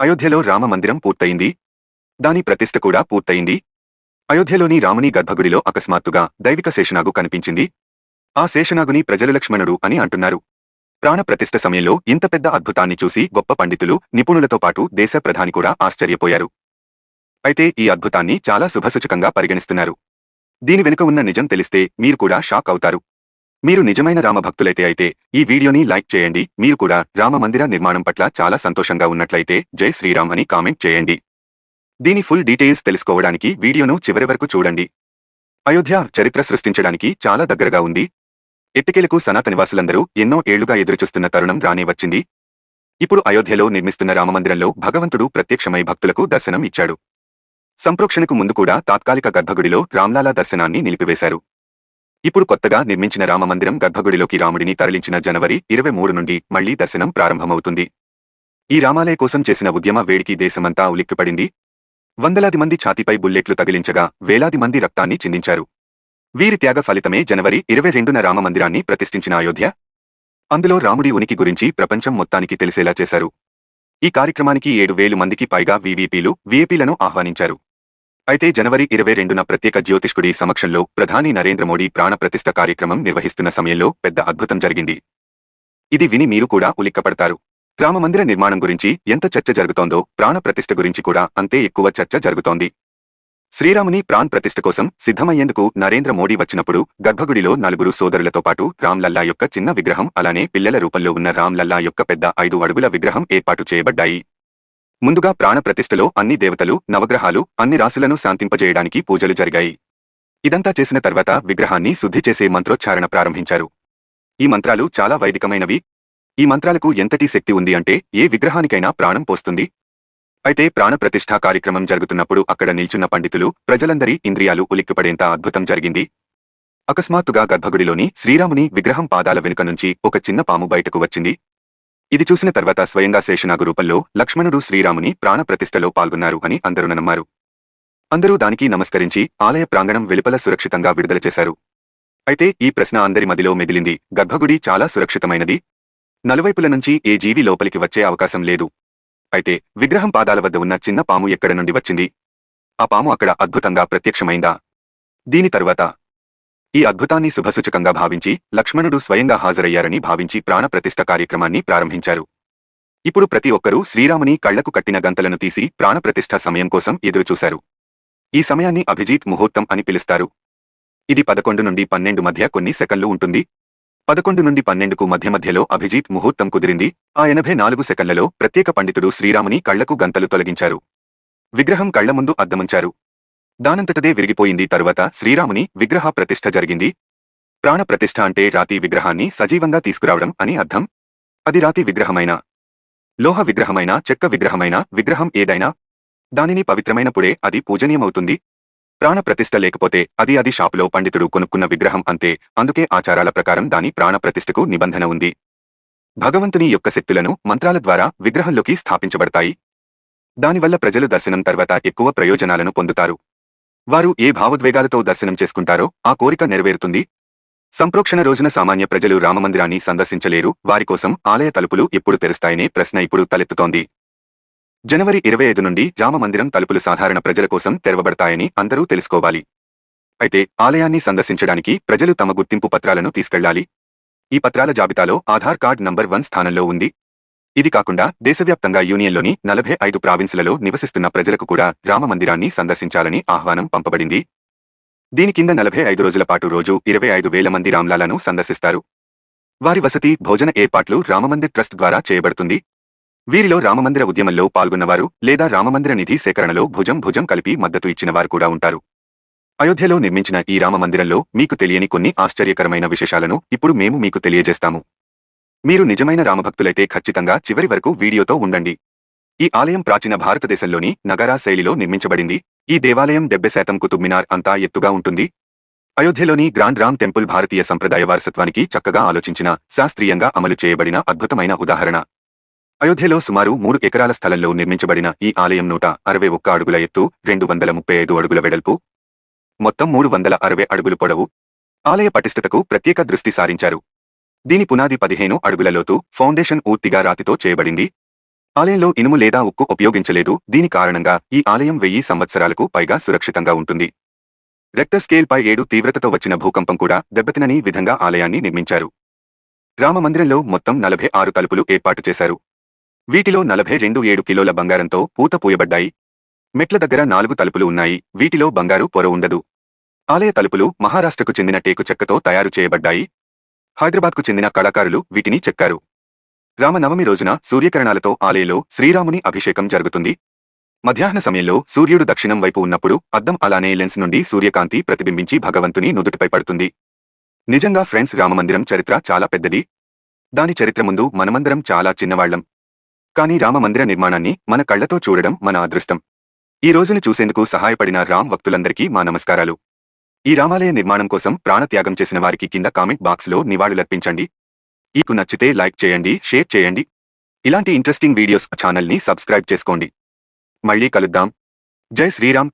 అయోధ్యలో రామ మందిరం పూర్తయింది. దాని ప్రతిష్ఠ కూడా పూర్తయింది. అయోధ్యలోని రాముని గర్భగుడిలో అకస్మాత్తుగా దైవిక శేషనాగు కనిపించింది. ఆ శేషనాగుని ప్రజలలక్ష్మణుడు అని అంటున్నారు. ప్రాణ ప్రతిష్ఠ సమయంలో ఇంత పెద్ద అద్భుతాన్ని చూసి గొప్ప పండితులు నిపుణులతో పాటు దేశ ప్రధాని కూడా ఆశ్చర్యపోయారు. అయితే ఈ అద్భుతాన్ని చాలా శుభసూచకంగా పరిగణిస్తున్నారు. దీని వెనుక ఉన్న నిజం తెలిస్తే మీరు కూడా షాక్ అవుతారు. మీరు నిజమైన రామభక్తులైతే అయితే ఈ వీడియోని లైక్ చేయండి. మీరు కూడా రామ మందిర నిర్మాణం పట్ల చాలా సంతోషంగా ఉన్నట్లయితే జై శ్రీరామ్ అని కామెంట్ చేయండి. దీని ఫుల్ డీటెయిల్స్ తెలుసుకోవడానికి వీడియోను చివరి వరకు చూడండి. అయోధ్య చరిత్ర సృష్టించడానికి చాలా దగ్గరగా ఉంది. ఎట్టికెలకు సనాతనివాసులందరూ ఎన్నో ఏళ్ళుగా ఎదురుచూస్తున్న తరుణం రానే వచ్చింది. ఇప్పుడు అయోధ్యలో నిర్మిస్తున్న రామమందిరంలో భగవంతుడు ప్రత్యక్షమై భక్తులకు దర్శనం ఇచ్చాడు. సంప్రోక్షణకు ముందు కూడా తాత్కాలిక గర్భగుడిలో రామ్లాలా దర్శనాన్ని నిలిపివేశారు. ఇప్పుడు కొత్తగా నిర్మించిన రామమందిరం గర్భగుడిలోకి రాముడిని తరలించిన జనవరి ఇరవై మూడు నుండి మళ్ళీ దర్శనం ప్రారంభమవుతుంది. ఈ రామాలయ కోసం చేసిన ఉద్యమ వేడికి దేశమంతా ఉలిక్కిపడింది. వందలాది మంది ఛాతీపై బుల్లెట్లు తగిలించగా వేలాది మంది రక్తాన్ని చిందించారు. వీరి త్యాగ ఫలితమే జనవరి ఇరవై రెండున రామమందిరాన్ని ప్రతిష్ఠించిన అయోధ్య. అందులో రాముడి ఉనికి గురించి ప్రపంచం మొత్తానికి తెలిసేలా చేశారు. ఈ కార్యక్రమానికి ఏడు వేలు మందికి పైగా వీవీపీలు విఏపీలను ఆహ్వానించారు. అయితే జనవరి ఇరవై రెండున ప్రత్యేక జ్యోతిష్కుడి సమక్షంలో ప్రధాని నరేంద్ర మోడీ ప్రాణప్రతిష్ఠ కార్యక్రమం నిర్వహిస్తున్న సమయంలో పెద్ద అద్భుతం జరిగింది. ఇది విని మీరు కూడా ఉలిక్కపడతారు. రామమందిర నిర్మాణం గురించి ఎంత చర్చ జరుగుతోందో ప్రాణప్రతిష్ఠ గురించి కూడా అంతే ఎక్కువ చర్చ జరుగుతోంది. శ్రీరాముని ప్రాణ్ ప్రతిష్ఠ కోసం సిద్ధమయ్యేందుకు నరేంద్ర మోడీ వచ్చినప్పుడు గర్భగుడిలో నలుగురు సోదరులతో పాటు రామ్లల్లా యొక్క చిన్న విగ్రహం అలానే పిల్లల రూపంలో ఉన్న రామ్లల్లా యొక్క పెద్ద ఐదు అడుగుల విగ్రహం ఏర్పాటు చేయబడ్డాయి. ముందుగా ప్రాణప్రతిష్ఠలో అన్ని దేవతలు నవగ్రహాలు అన్ని రాశులను శాంతింపజేయడానికి పూజలు జరిగాయి. ఇదంతా చేసిన తర్వాత విగ్రహాన్ని శుద్ధి చేసే మంత్రోచ్చారణ ప్రారంభించారు. ఈ మంత్రాలు చాలా వైదికమైనవి. ఈ మంత్రాలకు ఎంతటి శక్తి ఉంది అంటే ఏ విగ్రహానికైనా ప్రాణం పోస్తుంది. అయితే ప్రాణప్రతిష్ఠా కార్యక్రమం జరుగుతున్నప్పుడు అక్కడ నిల్చున్న పండితులు ప్రజలందరి ఇంద్రియాలు ఉలిక్కిపడేంత అద్భుతం జరిగింది. అకస్మాత్తుగా గర్భగుడిలోని శ్రీరాముని విగ్రహం పాదాల వెనుక నుంచి ఒక చిన్న పాము బయటకు వచ్చింది. ఇది చూసిన తర్వాత స్వయంగా శేషనాగు రూపంలో లక్ష్మణుడు శ్రీరాముని ప్రాణప్రతిష్ఠలో పాల్గొన్నారు అని అందరూ నమ్మారు. అందరూ దానికి నమస్కరించి ఆలయ ప్రాంగణం వెలుపల సురక్షితంగా విడుదల చేశారు. అయితే ఈ ప్రశ్న అందరి మదిలో మెదిలింది గర్భగుడి చాలా సురక్షితమైనది. నలువైపుల నుంచి ఏ జీవి లోపలికి వచ్చే అవకాశం లేదు. అయితే విగ్రహం పాదాల వద్ద ఉన్న చిన్న పాము ఎక్కడ నుండి వచ్చింది? ఆ పాము అక్కడ అద్భుతంగా ప్రత్యక్షమైందా? దీని తరువాత ఈ అద్భుతాన్ని శుభసూచకంగా భావించి లక్ష్మణుడు స్వయంగా హాజరయ్యారని భావించి ప్రాణప్రతిష్ఠ కార్యక్రమాన్ని ప్రారంభించారు. ఇప్పుడు ప్రతి ఒక్కరూ శ్రీరాముని కళ్ళకు కట్టిన గంతలను తీసి ప్రాణప్రతిష్ఠ సమయం కోసం ఎదురుచూశారు. ఈ సమయాన్ని అభిజిత్ ముహూర్తం అని పిలుస్తారు. ఇది పదకొండు నుండి పన్నెండు మధ్య కొన్ని సెకన్లు ఉంటుంది. పదకొండు నుండి పన్నెండుకు మధ్య మధ్యలో అభిజిత్ ముహూర్తం కుదిరింది. ఆ ఎనభై నాలుగు సెకన్లలో ప్రత్యేక పండితుడు శ్రీరాముని కళ్ళకు గంతలు తొలగించారు. విగ్రహం కళ్ళ ముందు అద్దముంచారు. దానంతటదే విరిగిపోయింది. తరువాత శ్రీరాముని విగ్రహ ప్రతిష్ఠ జరిగింది. ప్రాణ ప్రతిష్ఠ అంటే రాతి విగ్రహాన్ని సజీవంగా తీసుకురావడం అని అర్థం. అది రాతి విగ్రహమైన? లోహ విగ్రహమైన? చెక్క విగ్రహమైన? విగ్రహం ఏదైనా? దానిని పవిత్రమైనప్పుడే అది పూజనీయమవుతుంది. ప్రాణ ప్రతిష్ఠ లేకపోతే అది అది షాపులో పండితుడు కొనుక్కున్న విగ్రహం అంతే. అందుకే ఆచారాల ప్రకారం దాని ప్రాణ ప్రతిష్ఠకు నిబంధన ఉంది. భగవంతుని యొక్క శక్తులను మంత్రాల ద్వారా విగ్రహంలోకి స్థాపించబడతాయి. దానివల్ల ప్రజలు దర్శనం తర్వాత ఎక్కువ ప్రయోజనాలను పొందుతారు. వారు ఏ భావోద్వేగాలతో దర్శనం చేసుకుంటారో ఆ కోరిక నెరవేరుతుంది. సంప్రోక్షణ రోజున సామాన్య ప్రజలు రామమందిరాన్ని సందర్శించలేరు. వారి కోసం ఆలయ తలుపులు ఎప్పుడు తెరుస్తాయనే ప్రశ్న ఇప్పుడు తలెత్తుతోంది. జనవరి ఇరవై ఐదు నుండి రామమందిరం తలుపులు సాధారణ ప్రజల కోసం తెరవబడతాయని అందరూ తెలుసుకోవాలి. అయితే ఆలయాన్ని సందర్శించడానికి ప్రజలు తమ గుర్తింపు పత్రాలను తీసుకెళ్ళాలి. ఈ పత్రాల జాబితాలో ఆధార్ కార్డ్ నంబర్ వన్ స్థానంలో ఉంది. ఇది కాకుండా దేశవ్యాప్తంగా యూనియన్లోని నలభై ఐదు ప్రావిన్సులలో నివసిస్తున్న ప్రజలకు కూడా రామమందిరాన్ని సందర్శించాలని ఆహ్వానం పంపబడింది. దీని కింద నలభై ఐదు రోజుల పాటు రోజు ఇరవై ఐదు వేల మంది రామ్లాలను సందర్శిస్తారు. వారి వసతి భోజన ఏర్పాట్లు రామమందిర్ ట్రస్ట్ ద్వారా చేయబడుతుంది. వీరిలో రామమందిర ఉద్యమంలో పాల్గొన్నవారు లేదా రామమందిర నిధి సేకరణలో భుజం భుజం కలిపి మద్దతు ఇచ్చిన వారు కూడా ఉంటారు. అయోధ్యలో నిర్మించిన ఈ రామమందిరంలో మీకు తెలియని కొన్ని ఆశ్చర్యకరమైన విశేషాలను ఇప్పుడు మేము మీకు తెలియజేస్తాము. మీరు నిజమైన రామభక్తులైతే ఖచ్చితంగా చివరి వరకు వీడియోతో ఉండండి. ఈ ఆలయం ప్రాచీన భారతదేశంలోని నగరా శైలిలో నిర్మించబడింది. ఈ దేవాలయం డెబ్బై శాతం కుతుబ్ మినార్ అంతా ఎత్తుగా ఉంటుంది. అయోధ్యలోని గ్రాండ్ రామ్ టెంపుల్ భారతీయ సంప్రదాయ వారసత్వానికి చక్కగా ఆలోచించిన శాస్త్రీయంగా అమలు చేయబడిన అద్భుతమైన ఉదాహరణ. అయోధ్యలో సుమారు మూడు ఎకరాల స్థలంలో నిర్మించబడిన ఈ ఆలయం నూట అరవై ఒక్క అడుగుల ఎత్తు రెండు వందల ముప్పై ఐదు అడుగుల వెడల్పు మొత్తం మూడు వందల అరవై అడుగులు పొడవు. ఆలయ పటిష్టతకు ప్రత్యేక దృష్టి సారించారు. దీని పునాది పదిహేను అడుగుల లోతు ఫౌండేషన్ పూర్తిగా రాతితో చేయబడింది. ఆలయంలో ఇనుము లేదా ఉక్కు ఉపయోగించలేదు. దీని కారణంగా ఈ ఆలయం వెయ్యి సంవత్సరాలకు పైగా సురక్షితంగా ఉంటుంది. రెక్టర్ స్కేల్పై ఏడు తీవ్రతతో వచ్చిన భూకంపం కూడా దెబ్బతినని విధంగా ఆలయాన్ని నిర్మించారు. రామమందిరంలో మొత్తం నలభై ఆరు తలుపులు ఏర్పాటు చేశారు. వీటిలో నలభై రెండు ఏడు కిలోల బంగారంతో పూత పూయబడ్డాయి. మెట్ల దగ్గర నాలుగు తలుపులు ఉన్నాయి. వీటిలో బంగారు పొర ఉండదు. ఆలయ తలుపులు మహారాష్ట్రకు చెందిన టేకు చెక్కతో తయారు చేయబడ్డాయి. హైదరాబాద్కు చెందిన కళాకారులు వీటిని చెక్కారు. రామనవమి రోజున సూర్యకిరణాలతో ఆలయంలో శ్రీరాముని అభిషేకం జరుగుతుంది. మధ్యాహ్న సమయంలో సూర్యుడు దక్షిణం వైపు ఉన్నప్పుడు అద్దం అలానే లెన్స్ నుండి సూర్యకాంతి ప్రతిబింబించి భగవంతుని నుదుటిపై పడుతుంది. నిజంగా ఫ్రెండ్స్ రామమందిరం చరిత్ర చాలా పెద్దది. దాని చరిత్ర ముందు మనమందరం చాలా చిన్నవాళ్ళం కానీ రామమందిర నిర్మాణాన్ని మన కళ్ళతో చూడడం మన అదృష్టం. ఈ రోజును చూసేందుకు సహాయపడిన రామ్ భక్తులందరికీ మా నమస్కారాలు. ఈ రామాలయ నిర్మాణం కోసం ప్రాణత్యాగం చేసిన వారికి కింద కామెంట్ బాక్స్లో నివాళులర్పించండి. ఈకు నచ్చితే లైక్ చేయండి షేర్ చేయండి. ఇలాంటి ఇంట్రెస్టింగ్ వీడియోస్ ఛానల్ని సబ్స్క్రైబ్ చేసుకోండి. మళ్ళీ కలుద్దాం. జై శ్రీరామ్.